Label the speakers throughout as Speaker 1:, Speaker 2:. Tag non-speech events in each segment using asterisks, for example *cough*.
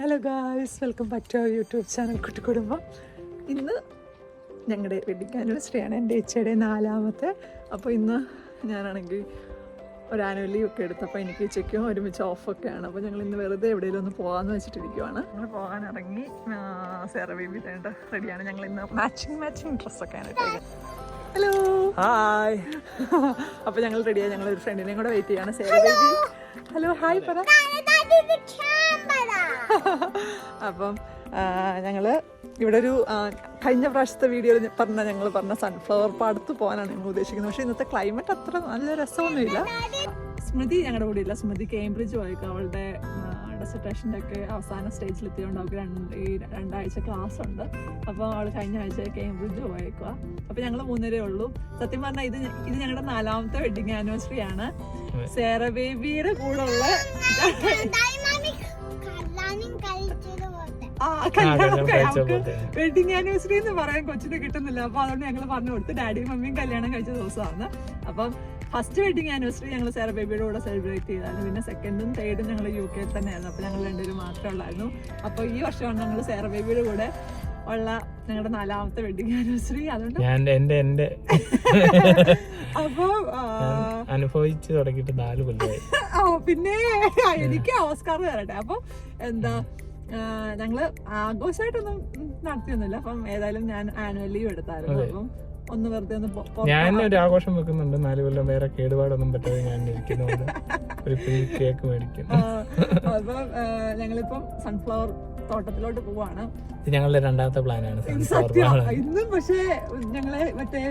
Speaker 1: Hello guys welcome back to our YouTube channel കുട്ടി കുടുംബം ഇന്ന് ഞങ്ങളുടെ വെഡിങ് ആനിവേഴ്സറിയാണ് എന്റെ ചേച്ചിയുടെ നാലാമത്തെ. അപ്പോൾ ഇന്ന് ഞാനാണെങ്കിൽ ഒരു ആനുവൽ ലീവ് ഒക്കെ എടുത്തപ്പോൾ എനിക്ക് ഉച്ചയ്ക്കും ഒരുമിച്ച് ഓഫൊക്കെയാണ് അപ്പോൾ ഞങ്ങൾ ഇന്ന് വെറുതെ എവിടെയെങ്കിലും ഒന്ന് പോകാമെന്ന് വെച്ചിട്ടിരിക്കുവാണ്. ഞങ്ങൾ പോകാൻ ഇറങ്ങി സേറ ബേബി തേണ്ട റെഡിയാണ് ഞങ്ങൾ ഇന്ന് മാച്ചിങ് മാച്ചിങ് ഡ്രസ്സൊക്കെയാണ് ഹലോ
Speaker 2: ഹായ്
Speaker 1: അപ്പോൾ ഞങ്ങൾ റെഡിയായി ഞങ്ങൾ ഒരു ഫ്രണ്ടിനെയും കൂടെ വെയിറ്റ് ചെയ്യാണ്. സേറ ബേബി ഹലോ ഹായ് പറ. *laughs* അപ്പം ഞങ്ങൾ ഇവിടെ ഒരു കഴിഞ്ഞ പ്രാവശ്യത്തെ വീഡിയോയിൽ പറഞ്ഞ ഞങ്ങൾ പറഞ്ഞ സൺഫ്ലവർ പാടത്ത് പോകാനാണ് ഞങ്ങൾ ഉദ്ദേശിക്കുന്നത്. പക്ഷേ ഇന്നത്തെ ക്ലൈമറ്റ് അത്ര നല്ല രസമൊന്നുമില്ല. സ്മൃതി ഞങ്ങളുടെ കൂടെ ഇല്ല സ്മൃതി കേംബ്രിഡ്ജ് പോയേക്കും. അവളുടെ ഡെസർട്ടേഷന്റെ ഒക്കെ അവസാന സ്റ്റേജിൽ എത്തിയതുകൊണ്ട് അവൾക്ക് രണ്ട് ഈ രണ്ടാഴ്ച ക്ലാസ് ഉണ്ട്. അപ്പോൾ അവൾ കഴിഞ്ഞ ആഴ്ച കേംബ്രിഡ്ജ് പോയേക്കുക അപ്പോൾ ഞങ്ങൾ മൂന്നരേ ഉള്ളൂ. സത്യം പറഞ്ഞാൽ ഇത് ഇത് ഞങ്ങളുടെ നാലാമത്തെ വെഡിങ് ആനിവേഴ്സറി ആണ്. സേറ ബേബിയുടെ കൂടെ ഉള്ള ആ കല്യാണം നമുക്ക് വെഡിങ് ആനിവേഴ്സറി എന്ന് പറയാൻ കൊച്ചിന് കിട്ടുന്നില്ല. അപ്പൊ അതുകൊണ്ട് ഞങ്ങൾ പറഞ്ഞു കൊടുത്ത് ഡാഡിയും മമ്മിയും കല്യാണം കഴിച്ച ദിവസമാണ്. അപ്പം ഫസ്റ്റ് വെഡിങ് ആനിവേഴ്സറി ഞങ്ങൾ സേറ ബേബിയുടെ കൂടെ സെലിബ്രേറ്റ് ചെയ്തായിരുന്നു. പിന്നെ സെക്കൻഡും തേർഡും ഞങ്ങൾ യു കെ തന്നെയായിരുന്നു. അപ്പൊ ഞങ്ങൾ രണ്ടുപേരും മാത്രമേ ഉള്ളായിരുന്നു. അപ്പൊ ഈ വർഷമാണ് ഞങ്ങൾ സേറ ബേബിയുടെ കൂടെ ഉള്ള ഞങ്ങളുടെ നാലാമത്തെ വെഡിങ് ആനിവേഴ്സറി അതുകൊണ്ട്
Speaker 2: ഞാൻ എന്റെ എന്റെ
Speaker 1: അപ്പോ
Speaker 2: അനുഭവിച്ചു തുടങ്ങിയിട്ട് നാല് കൊല്ലമായി
Speaker 1: ഓ പിന്നെ എനിക്ക് ഓസ്കാർ തരട്ടെ. അപ്പൊ എന്താ ഞങ്ങൾ ആഘോഷമായിട്ടൊന്നും നടത്തിയൊന്നുമില്ല. അപ്പം ഏതായാലും ഞാൻ ആനുവൽ ലീവ് എടുത്തായിരുന്നു. അപ്പം ഒന്ന് വെറുതെ ഒന്ന്
Speaker 2: ഞാൻ ഒരു ആഘോഷം വെക്കുന്നുണ്ട്. നാല് കൊല്ലം വേറെ കേടുപാടൊന്നും പറ്റാതെ ഞാൻ ഇരിക്കുന്നുണ്ട്. ഒരു ഫ്രീ കേക്ക് മേടിക്കുന്നു.
Speaker 1: ആ, അപ്പം ഞങ്ങളിപ്പം സൺഫ്ലവർ തോട്ടത്തിലോട്ട് പോവാണ്.
Speaker 2: ഇത് ഞങ്ങളുടെ രണ്ടാമത്തെ പ്ലാനാണ്
Speaker 1: ആണ്. സത്യം ഇന്നും പക്ഷേ ഞങ്ങളെ മറ്റേ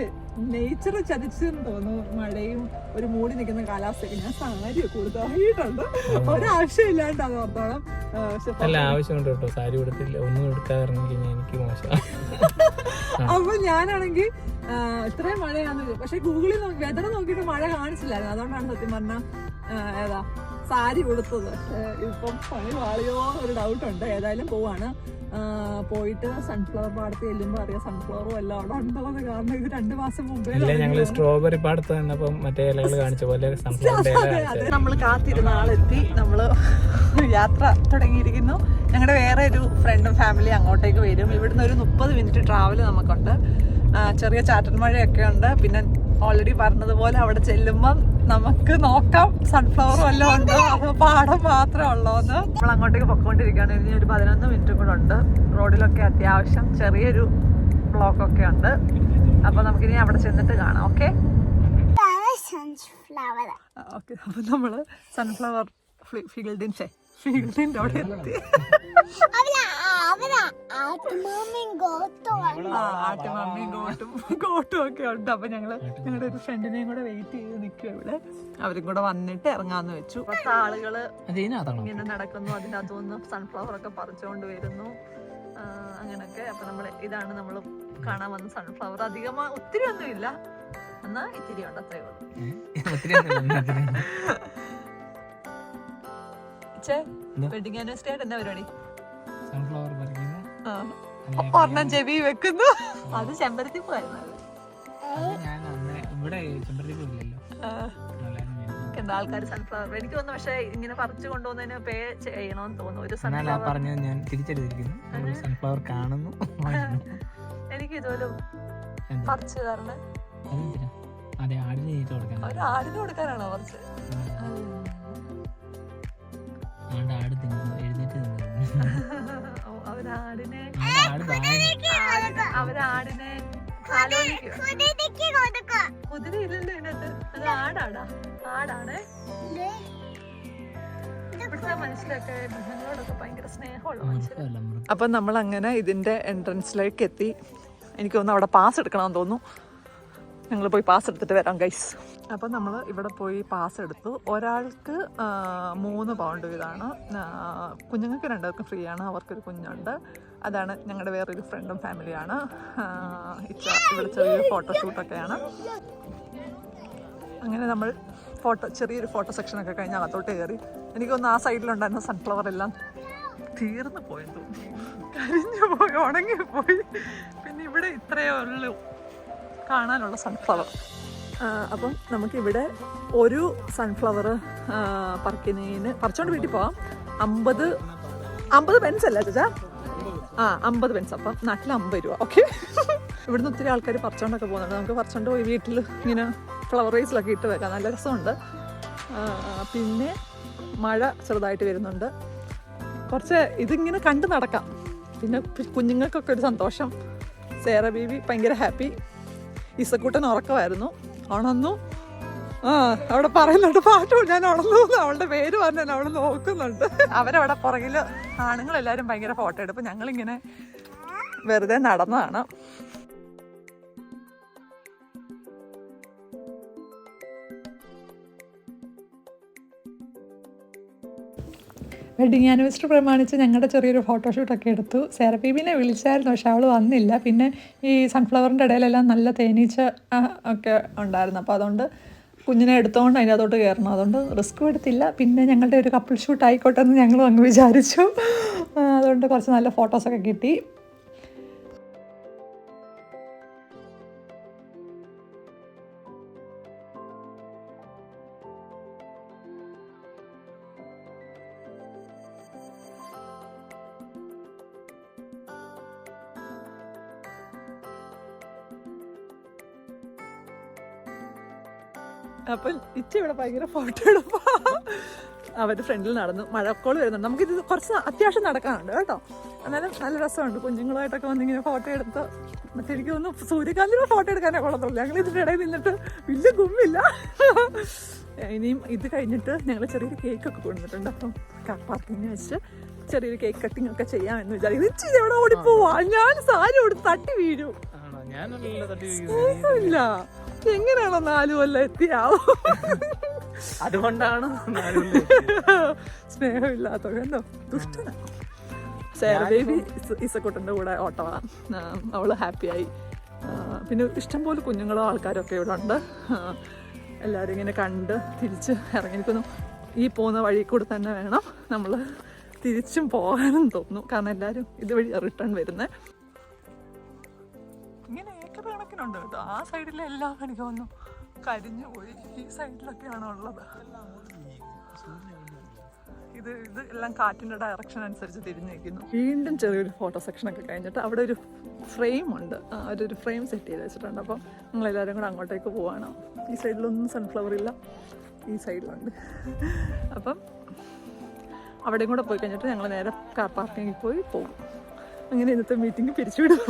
Speaker 1: നേച്ചർ ചതിച്ചെന്ന് തോന്നുന്നു. മഴയും ഒരു മൂടി നിൽക്കുന്ന കാലാവസ്ഥയൊക്കെ ഞാൻ സാരി കൂടുതലായിട്ടുണ്ട്. ഒരാവശ്യമില്ലാണ്ട് അത് ഓർത്തോളം
Speaker 2: അല്ല ആവശ്യമുണ്ട് കേട്ടോ. സാരി കൊടുത്തില്ല ഒന്നും കഴിഞ്ഞാൽ എനിക്ക് മോശം.
Speaker 1: അപ്പൊ ഞാനാണെങ്കിൽ ഇത്രയും മഴയാന്ന് പക്ഷെ ഗൂഗിളിൽ നോക്കി വെതർ നോക്കിയിട്ട് മഴ കാണിച്ചില്ലായിരുന്നു. അതുകൊണ്ടാണ് സത്യം പറഞ്ഞ ഏതാ സാരി കൊടുത്തത് ഇപ്പം പണി മാറിയോ ഒരു ഡൗട്ട് ഉണ്ട്. ഏതായാലും പോവാണ്. പോയിട്ട് സൺഫ്ലവർ പാടത്ത് ചെല്ലുമ്പോൾ അറിയാം സൺഫ്ലവറും എല്ലാം അവിടെ ഉണ്ടോന്ന് കാരണം ഇത് രണ്ട് മാസം മുമ്പേ
Speaker 2: ഞങ്ങൾ സ്ട്രോബെറി പാടത്ത് തന്നപ്പം മറ്റേ ഇലകൾ കാണിച്ച പോലെ
Speaker 1: നമ്മൾ കാത്തിരുന്ന ആളെത്തി. നമ്മൾ യാത്ര തുടങ്ങിയിരിക്കുന്നു. ഞങ്ങളുടെ വേറെ ഒരു ഫ്രണ്ടും ഫാമിലി അങ്ങോട്ടേക്ക് വരും. ഇവിടുന്ന് ഒരു മുപ്പത് മിനിറ്റ് ട്രാവൽ നമുക്കുണ്ട്. ചെറിയ ചാറ്റൻ മഴയൊക്കെ ഉണ്ട്. പിന്നെ ഓൾറെഡി പറഞ്ഞതുപോലെ അവിടെ ചെല്ലുമ്പം നമുക്ക് നോക്കാം. സൺഫ്ലവർ വല്ലതും ഉണ്ടോ? അതോ പാടം മാത്രമേ ഉള്ളൂ എന്ന്. നമ്മൾ അങ്ങോട്ടേക്ക് പൊക്കോണ്ടിരിക്കുകയാണ്. ഇനി ഒരു പതിനൊന്ന് മിനിറ്റ് കൂടെ ഉണ്ട്. റോഡിലൊക്കെ അത്യാവശ്യം ചെറിയൊരു ബ്ലോക്കൊക്കെ ഉണ്ട്. അപ്പോൾ നമുക്കിനി അവിടെ ചെന്നിട്ട് കാണാം. ഓക്കെ? ഓക്കെ. അപ്പൊ നമ്മൾ സൺഫ്ലവർ ഫീൽഡിന്റെ ഫീൽഡിന്റെ അവിടെ എത്തി. ആട്ടുമമ്മിയും ഗോട്ടും ഗോട്ടും ഒക്കെ ഉണ്ട്. അപ്പൊ ഞങ്ങൾ ഞങ്ങളുടെ ഒരു ഫ്രണ്ടിനെയും കൂടെ വെയിറ്റ് ചെയ്ത് നിൽക്കുക ഇവിടെ. അവരും കൂടെ വന്നിട്ട് ഇറങ്ങാന്ന് വെച്ചു. പത്ത്
Speaker 2: ആളുകൾ
Speaker 1: ഇങ്ങനെ നടക്കുന്നു. അതിനകത്തു നിന്ന് സൺഫ്ലവർ ഒക്കെ പറിച്ചുകൊണ്ട് വരുന്നു. അങ്ങനൊക്കെ. അപ്പൊ നമ്മൾ ഇതാണ് നമ്മൾ കാണാൻ വന്ന സൺഫ്ലവർ അധികമാ ഒത്തിരി ഒന്നും ഇല്ല എന്നാ ഇത്തിരി ഉണ്ട് അത്രേ ഉള്ളൂ? വെഡിങ് ആനിവേഴ്സറി ആയിട്ട് പരിപാടി?
Speaker 2: സൺഫ്ലവർ
Speaker 1: ഒരെണ്ണം ചെവി വെക്കുന്നു. അത് ചെമ്പരത്തി. എന്താ ആൾക്കാർ സൺഫ്ലവർ എനിക്ക് തോന്നുന്നു പക്ഷേ ഇങ്ങനെ പറിച്ചു കൊണ്ടുപോകുന്നതിന് പേ ചെയ്യണമെന്ന് തോന്നുന്നു. ഒരു സൺഫ്ലവർ
Speaker 2: പറഞ്ഞത് ഞാൻ തിരിച്ചെടുത്തിരിക്കുന്നു സൺഫ്ലവർ കാണുന്നു *laughs*
Speaker 1: എനിക്ക് ഇതുപോലെ പറിച്ചു തരണം. ഒരാടിന് കൊടുക്കാനാണോ പറിച്ച്
Speaker 2: ആട് തിന്നു എഴുന്നേറ്റ് തിന്നു
Speaker 1: അവരാടിനെ അവരാടിനെ കാലോലിക്കുക
Speaker 3: കുതിരയ്ക്ക് കൊടുക്കുക
Speaker 1: കുതിര ഇല്ലല്ലോ ഇതിനകത്ത് അത് ആടാടാ ആടാണേ അപ്പം നമ്മൾ അങ്ങനെ ഇതിന്റെ എൻട്രൻസിലേക്ക് എത്തി. എനിക്ക് തോന്നുന്നു അവിടെ പാസ് എടുക്കണമെന്ന് തോന്നുന്നു. ഞങ്ങൾ പോയി പാസ് എടുത്തിട്ട് വരാം ഗൈസ് അപ്പം നമ്മൾ ഇവിടെ പോയി പാസ് എടുത്തു. ഒരാൾക്ക് മൂന്ന് പൗണ്ട് വീതമാണ് കുഞ്ഞുങ്ങൾക്ക് രണ്ടുപേർക്കും ഫ്രീ ആണ് അവർക്കൊരു കുഞ്ഞുണ്ട്. അതാണ് ഞങ്ങളുടെ വേറൊരു ഫ്രണ്ടും ഫാമിലിയാണ് ഇവിടെ ചെറിയൊരു ഫോട്ടോഷൂട്ടൊക്കെയാണ് അങ്ങനെ നമ്മൾ ഫോട്ടോ ചെറിയൊരു ഫോട്ടോ സെക്ഷനൊക്കെ കഴിഞ്ഞ് അകത്തോട്ട് കയറി. എനിക്കൊന്ന് ആ സൈഡിലുണ്ടായിരുന്ന സൺഫ്ലവർ എല്ലാം തീർന്നു പോയെന്ന് തോന്നുന്നു കരിഞ്ഞു പോയി ഉണങ്ങിപ്പോയി. പിന്നെ ഇവിടെ ഇത്രയേ ഉള്ളൂ. കാണാനുള്ള സൺഫ്ലവർ അപ്പം നമുക്കിവിടെ ഒരു സൺഫ്ലവർ പറിക്കുന്നതിന് പറിച്ചോണ്ട് വീട്ടിൽ പോവാം. അമ്പത് അമ്പത് പെൻസ് അല്ല ചേച്ചാ? ആ അമ്പത് പെൻസ് അപ്പം നാട്ടിൽ അമ്പത് രൂപ. ഓക്കെ *laughs* ഇവിടുന്ന് ഒത്തിരി ആൾക്കാർ പറിച്ചോണ്ടൊക്കെ പോകുന്നുണ്ട്. നമുക്ക് പറിച്ചോണ്ട് പോയി വീട്ടിൽ ഇങ്ങനെ ഫ്ലവർ റൈസിലൊക്കെ ഇട്ട് വെക്കാം. നല്ല രസമുണ്ട്. പിന്നെ മഴ ചെറുതായിട്ട് വരുന്നുണ്ട്. കുറച്ച് ഇതിങ്ങനെ കണ്ട് നടക്കാം. പിന്നെ കുഞ്ഞുങ്ങൾക്കൊക്കെ ഒരു സന്തോഷം. സേറ ബീവി ഭയങ്കര ഹാപ്പി ഇസക്കൂട്ടൻ ഉറക്കമായിരുന്നു. ഉണന്നു ആ അവിടെ പറയുന്നുണ്ട് പാട്ടും ഞാൻ ഉണന്നു അവളുടെ പേര് പറഞ്ഞു അവൾ നോക്കുന്നുണ്ട്. അവരവിടെ പുറകിൽ ആണുങ്ങളെല്ലാരും ഭയങ്കര ഫോട്ടോ എടുപ്പ്. ഞങ്ങളിങ്ങനെ വെറുതെ നടന്നതാണ്. വെഡിങ് ആനിവേഴ്സറി പ്രമാണിച്ച് ഞങ്ങളുടെ ചെറിയൊരു ഫോട്ടോഷൂട്ടൊക്കെ എടുത്തു. സേറ ബീബിനെ വിളിച്ചായിരുന്നു പക്ഷെ അവൾ വന്നില്ല. പിന്നെ ഈ സൺഫ്ലവറിന്റെ ഇടയിലെല്ലാം നല്ല തേനീച്ച ഒക്കെ ഉണ്ടായിരുന്നു. അപ്പോൾ അതുകൊണ്ട് കുഞ്ഞിനെ എടുത്തുകൊണ്ട് അതിനകത്തോട്ട് കയറണം. അതുകൊണ്ട് റിസ്ക് എടുത്തില്ല. പിന്നെ ഞങ്ങളുടെ ഒരു കപ്പിൾ ഷൂട്ട് ആയിക്കോട്ടെ എന്ന് ഞങ്ങളും അങ്ങ് വിചാരിച്ചു. അതുകൊണ്ട് കുറച്ച് നല്ല ഫോട്ടോസൊക്കെ കിട്ടി. അപ്പം ഇച്ച ഇവിടെ ഭയങ്കര ഫോട്ടോ എടുപ്പാ അവരുടെ ഫ്രണ്ടിൽ നടന്നു. മഴക്കോൾ വരുന്നുണ്ട്. നമുക്ക് നമുക്കിത് കുറച്ച് അത്യാവശ്യം നടക്കാനുണ്ട് കേട്ടോ. എന്നാലും നല്ല രസമുണ്ട്. കുഞ്ഞുങ്ങളായിട്ടൊക്കെ വന്നിങ്ങനെ ഫോട്ടോ എടുത്ത് മറ്റേ എനിക്ക് തോന്നുന്നു സൂര്യകാന്തിയുടെ ഫോട്ടോ എടുക്കാനേ കൊള്ളത്തുള്ളൂ. ഞങ്ങൾ ഇതിന്റെ ഇടയിൽ നിന്നിട്ട് വലിയ ഗുമ്മില്ല. ഇനിയും ഇത് കഴിഞ്ഞിട്ട് ഞങ്ങൾ ചെറിയൊരു കേക്ക് ഒക്കെ കൊണ്ടുവന്നിട്ടുണ്ട്. അപ്പം കാർ പാർക്കിങ് വെച്ച് ചെറിയൊരു കേക്ക് കട്ടിംഗ് ഒക്കെ ചെയ്യാമെന്ന് വിചാരിക്കുന്നു. എവിടെ ഓടിപ്പോവാ? ഞാൻ സാരി കൊടുത്ത് തട്ടി വീഴും. ഇല്ല എങ്ങനെയാണോ നാലു കൊല്ലം എത്തിയാവും
Speaker 2: അതുകൊണ്ടാണ്
Speaker 1: സ്നേഹമില്ലാത്ത എന്തോ ദുഷ്ടന സേറ ബേബി ഇസക്കുട്ടന്റെ കൂടെ ഓട്ടമാണ് അവൾ ഹാപ്പിയായി. പിന്നെ ഇഷ്ടംപോലെ കുഞ്ഞുങ്ങളും ആൾക്കാരോ ഒക്കെ ഇവിടെ ഉണ്ട്. എല്ലാവരും ഇങ്ങനെ കണ്ട് തിരിച്ച് ഇറങ്ങിയിരിക്കുന്നു ഈ പോകുന്ന വഴി കൂടെ തന്നെ വേണം നമ്മൾ തിരിച്ചും പോകാനും തോന്നുന്നു. കാരണം എല്ലാവരും ഇതുവഴി റിട്ടേൺ വരുന്നത് കണക്കിനുണ്ട് കേട്ടോ ആ സൈഡിലെ എല്ലാം എനിക്ക് വന്നു കരിഞ്ഞു പോയി. ഈ സൈഡിലൊക്കെയാണ് ഉള്ളത്? ഇത് ഇത് എല്ലാം കാറ്റിന്റെ ഡയറക്ഷൻ അനുസരിച്ച് തിരിഞ്ഞേക്കുന്നു വീണ്ടും ചെറിയൊരു ഫോട്ടോ സെക്ഷൻ ഒക്കെ കഴിഞ്ഞിട്ട് അവിടെ ഒരു ഫ്രെയിം ഉണ്ട്. അവരൊരു ഫ്രെയിം സെറ്റ് ചെയ്ത് വെച്ചിട്ടുണ്ട്. അപ്പം എല്ലാവരും കൂടെ അങ്ങോട്ടേക്ക് പോവാണ്. ഈ സൈഡിലൊന്നും സൺഫ്ലവർ ഇല്ല. ഈ സൈഡിലുണ്ട്. അപ്പം അവിടെയും കൂടെ പോയി കഴിഞ്ഞിട്ട് ഞങ്ങൾ നേരെ കാർ പാർക്കിങ്ങിൽ പോയി പോകും. അങ്ങനെ ഇന്നത്തെ മീറ്റിംഗ് പിരിച്ചുവിടും.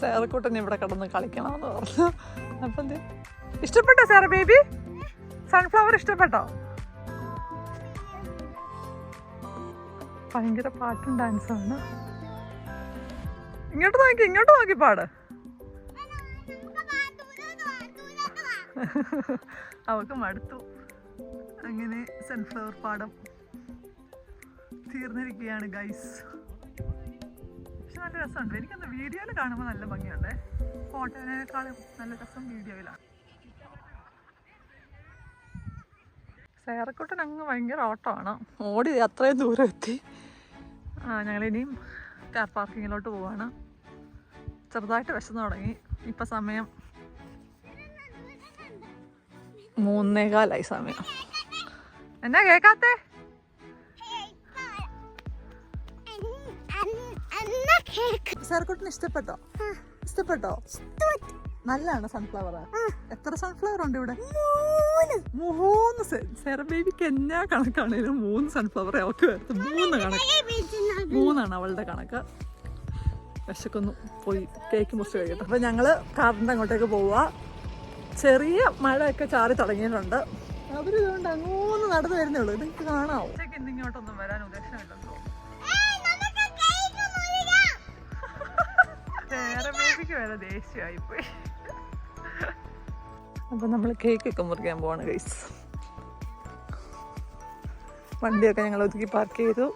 Speaker 1: സേറക്കൂട്ടൻ ഇവിടെ കിടന്ന് കളിക്കണമെന്ന് പറഞ്ഞു. അപ്പം ഇഷ്ടപ്പെട്ടോ സാറ് ബേബി? സൺഫ്ലവർ ഇഷ്ടപ്പെട്ടോ? ഭയങ്കര പാട്ടും ഡാൻസാണ് ഇങ്ങോട്ട് നോക്കി ഇങ്ങോട്ട് നോക്കി പാട്. അവൾക്ക് മടുത്തു. അങ്ങനെ സൺഫ്ലവർ പാടം തീർന്നിരിക്കുകയാണ് ഗൈസ് പക്ഷെ നല്ല രസമുണ്ട്. എനിക്കൊന്ന് വീഡിയോയിൽ കാണുമ്പോൾ നല്ല ഭംഗിയുണ്ട്. ഫോട്ടോനേക്കാളും നല്ല രസം വീഡിയോയിലാണ്. സേറക്കുട്ടൻ അങ്ങ് ഭയങ്കര ഓട്ടമാണ്. ഓടി അത്രയും ദൂരം എത്തി ആ ഞങ്ങളിനിയും കാർ പാർക്കിങ്ങിലോട്ട് പോവാണ്. ചെറുതായിട്ട് വിശന്ന് തുടങ്ങി. ഇപ്പം സമയം മൂന്നേകാലായി സമയം. എന്നാ കേക്കാത്തേ? സേറക്കുട്ടന് ഇഷ്ടപ്പെട്ടോ? ഇഷ്ടപ്പെട്ടോ? നല്ലതാണ് സൺഫ്ലവർ എത്ര സൺഫ്ലവർ ഉണ്ട് ഇവിടെ? മൂന്ന്. സെറ ബേബിക്ക് എന്നാ കണക്കാണേലും മൂന്ന് സൺഫ്ലവർ അവൾക്ക് വരുത്ത് മൂന്ന് കണക്ക്. മൂന്നാണ് അവളുടെ കണക്ക്. വിശക്കൊന്നു. പോയി കേക്ക് മുറിച്ച് കഴിയട്ടെ അപ്പൊ ഞങ്ങൾ കാറിന്റെ അങ്ങോട്ടേക്ക് പോവുക ചെറിയ മഴയൊക്കെ ചാറി തുടങ്ങിയിട്ടുണ്ട്. അവരിതുകൊണ്ട് അങ്ങോന്ന് നടന്നു വരുന്നേ ഉള്ളൂ. ഇതൊക്കെ കാണാവോ? ഇങ്ങോട്ടൊന്നും വരാൻ ഉദ്ദേശമില്ലെന്ന് ബേബിക്ക് വരെ ദേഷ്യമായിപ്പോയി അപ്പൊ നമ്മൾ കേക്ക് ഒക്കെ മുറിക്കാൻ പോവാണ് ഗൈസ് വണ്ടിയൊക്കെ ഞങ്ങൾ ഒതുക്കി പാർക്ക് ചെയ്തു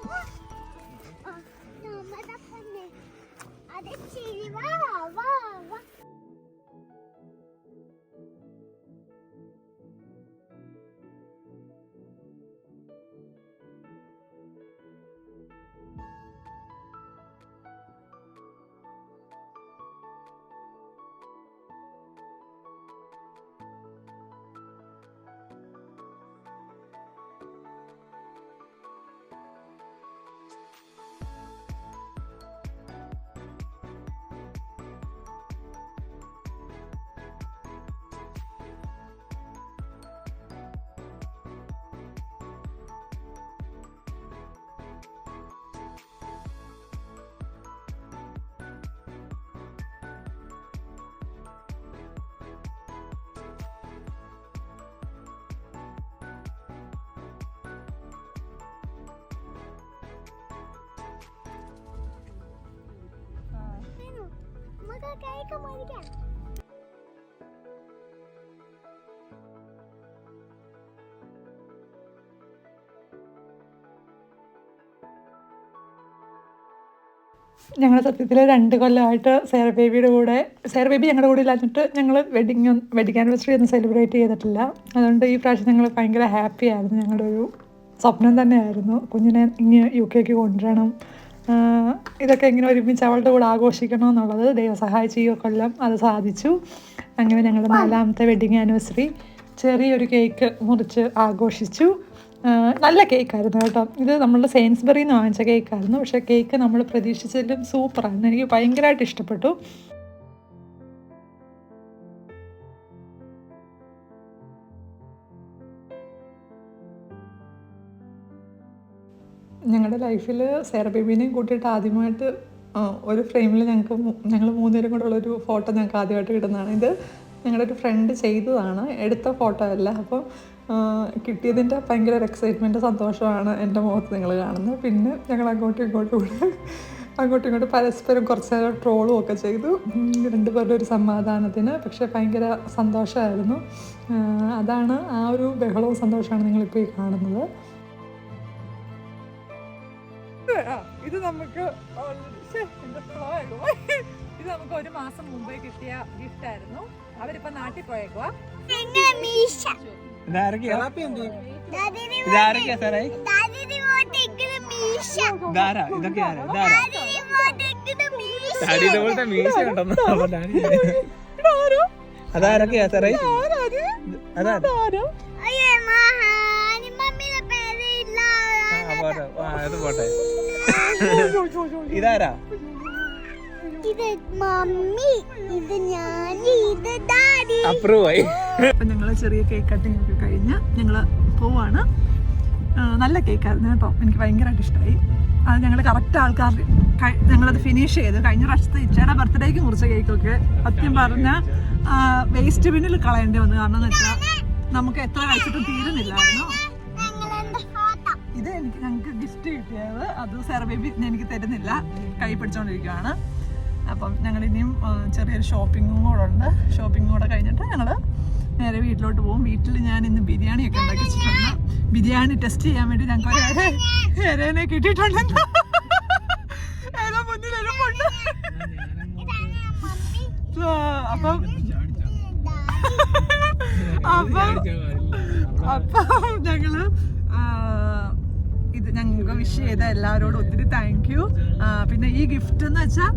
Speaker 3: നമുക്ക്
Speaker 1: ഞങ്ങൾ സത്യത്തിൽ രണ്ട് കൊല്ലമായിട്ട് സേറ ബേബിയുടെ കൂടെ സേറ ബേബി ഞങ്ങളുടെ കൂടെ ഇല്ലാഞ്ഞിട്ട് ഞങ്ങൾ വെഡിങ് വെഡിങ് ആനിവേഴ്സറി ഒന്നും സെലിബ്രേറ്റ് ചെയ്തിട്ടില്ല. അതുകൊണ്ട് ഈ പ്രാവശ്യം ഞങ്ങൾ ഭയങ്കര ഹാപ്പി ആയിരുന്നു. ഞങ്ങളുടെ ഒരു സ്വപ്നം തന്നെയായിരുന്നു. കുഞ്ഞിനെ ഇങ്ങനെ യു കെക്ക് കൊണ്ടുവരണം. ഇതൊക്കെ എങ്ങനെ ഒരുമിച്ച് അവളുടെ കൂടെ ആഘോഷിക്കണം എന്നുള്ളത് ദൈവം സഹായിച്ച് ഈ കൊല്ലം അത് സാധിച്ചു. അങ്ങനെ ഞങ്ങളുടെ നാലാമത്തെ വെഡിങ് ആനിവേഴ്സറി ചെറിയൊരു കേക്ക് മുറിച്ച് ആഘോഷിച്ചു. നല്ല കേക്കായിരുന്നു കേട്ടോ. ഇത് നമ്മളുടെ സെയിൻസ്ബറിയിൽ നിന്ന് വാങ്ങിച്ച കേക്കായിരുന്നു പക്ഷേ കേക്ക് നമ്മൾ പ്രതീക്ഷിച്ചതിലും സൂപ്പറായിരുന്നു എനിക്ക് ഭയങ്കരമായിട്ട് ഇഷ്ടപ്പെട്ടു. ഞങ്ങളുടെ ലൈഫിൽ സേറ ബേബീനെയും കൂട്ടിയിട്ട് ആദ്യമായിട്ട് ഒരു ഫ്രെയിമിൽ ഞങ്ങൾക്ക് ഞങ്ങൾ മൂന്നുപേരും കൂടെ ഒരു ഫോട്ടോ ഞങ്ങൾക്ക് ആദ്യമായിട്ട് കിട്ടുന്നതാണ്. ഇത് ഞങ്ങളുടെ ഒരു ഫ്രണ്ട് ചെയ്തതാണ് എടുത്ത ഫോട്ടോ അല്ല. അപ്പോൾ കിട്ടിയതിന്റെ ഭയങ്കര ഒരു എക്സൈറ്റ്മെന്റ് സന്തോഷമാണ് എന്റെ മുഖത്ത് നിങ്ങൾ കാണുന്നത്. പിന്നെ ഞങ്ങൾ അങ്ങോട്ടും ഇങ്ങോട്ടും കൂടെ അങ്ങോട്ടും ഇങ്ങോട്ടും പരസ്പരം കുറച്ച് നേരം ട്രോളും ഒക്കെ ചെയ്തു. രണ്ടുപേരുടെ ഒരു സമാധാനത്തിന് പക്ഷേ ഭയങ്കര സന്തോഷമായിരുന്നു. അതാണ് ആ ഒരു ബഹളവും സന്തോഷമാണ് നിങ്ങളിപ്പോൾ ഈ കാണുന്നത്. നമുക്ക് ഇത് നമുക്ക് ഒരു മാസം മുമ്പേ കിട്ടിയ ഗിഫ്റ്റ് ആയിരുന്നു. അവരിപ്പോ നാട്ടിൽ
Speaker 2: ഇതുപോലത്തെ മീശ ഉണ്ടെന്ന് അതാരൊക്കെയാ സാറേ? അതാ അത് പോട്ടെ. ഇതാരാ?
Speaker 3: ഇത് മമ്മി ഇത് ഞാൻ ഇത് ഡാഡി.
Speaker 2: അപ്രൂവ് ആയി
Speaker 1: അപ്പം ഞങ്ങൾ ചെറിയ കേക്ക് കട്ടിങ് ഒക്കെ കഴിഞ്ഞ് ഞങ്ങൾ പോവാണ്. നല്ല കേക്കായിരുന്നു കേട്ടോ. എനിക്ക് ഭയങ്കരമായിട്ട് ഇഷ്ടമായി അത് ഞങ്ങൾ കറക്റ്റ് ആൾക്കാർ ഞങ്ങളത് ഫിനിഷ് ചെയ്തു. കഴിഞ്ഞ പ്രാവശ്യത്തെ ഇച്ചയുടെ ബർത്ത്ഡേക്ക് മുറിച്ച കേക്കൊക്കെ സത്യം പറഞ്ഞാൽ വേസ്റ്റ് ബിന്നിൽ കളയേണ്ടി വന്നു. കാരണം എന്ന് വെച്ചാൽ നമുക്ക് എത്ര കഴിച്ചിട്ടും തീരുന്നില്ലായിരുന്നു. എനിക്ക് ഞങ്ങൾക്ക് ഗിഫ്റ്റ് കിട്ടിയത് അത് സെർവേ ബേബി എനിക്ക് തരുന്നില്ല. കൈ പിടിച്ചോണ്ടിരിക്കുകയാണ് അപ്പം ഞങ്ങൾ ഇനിയും ചെറിയൊരു ഷോപ്പിങ്ങും കൂടെ ഉണ്ട്. ഷോപ്പിംഗും കൂടെ കഴിഞ്ഞിട്ട് ഞങ്ങൾ നേരെ വീട്ടിലോട്ട് പോകും. വീട്ടിൽ ഞാൻ ഇന്ന് ബിരിയാണി ഒക്കെ ഉണ്ടാക്കി വെച്ചിട്ടുണ്ട്. ബിരിയാണി ടെസ്റ്റ് ചെയ്യാൻ വേണ്ടി ഞങ്ങൾക്ക് ഒരു ഇരേനെ കിട്ടിയിട്ടുണ്ടെന്ന് മുന്നിൽ അപ്പം അപ്പം ഞങ്ങൾ ഇത് ഞങ്ങൾക്ക് വിഷ് ചെയ്ത എല്ലാവരോടും ഒത്തിരി താങ്ക് യു പിന്നെ ഈ ഗിഫ്റ്റ് എന്ന് വെച്ചാൽ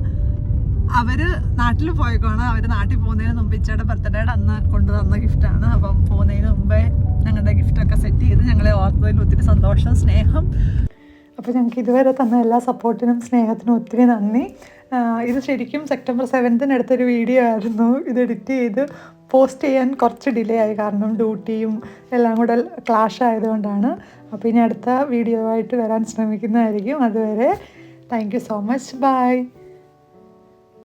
Speaker 1: അവർ നാട്ടിൽ പോയേക്കാണ് അവർ നാട്ടിൽ പോകുന്നതിന് മുമ്പ് ഇച്ചയുടെ ബർത്ത്ഡേയുടെ അന്ന് കൊണ്ടുതന്ന ഗിഫ്റ്റാണ് അപ്പം പോകുന്നതിന് മുമ്പേ ഞങ്ങളുടെ ഗിഫ്റ്റൊക്കെ സെറ്റ് ചെയ്ത് ഞങ്ങളെ ഓർത്തതിൽ ഒത്തിരി സന്തോഷം സ്നേഹം. അപ്പോൾ ഞങ്ങൾക്ക് ഇതുവരെ തന്ന എല്ലാ സപ്പോർട്ടിനും സ്നേഹത്തിനും ഒത്തിരി നന്ദി. ഇത് ശരിക്കും സെപ്റ്റംബർ സെവൻത്തിന് എടുത്തൊരു വീഡിയോ ആയിരുന്നു. ഇത് എഡിറ്റ് ചെയ്ത് പോസ്റ്റ് ചെയ്യാൻ കുറച്ച് ഡിലേ ആയി. കാരണം ഡ്യൂട്ടിയും എല്ലാം കൂടെ ക്ലാഷ് ആയതുകൊണ്ടാണ്. അപ്പോൾ ഇനി അടുത്ത വീഡിയോ ആയിട്ട് വരാൻ ശ്രമിക്കുന്നതായിരിക്കും. അതുവരെ thank you so much bye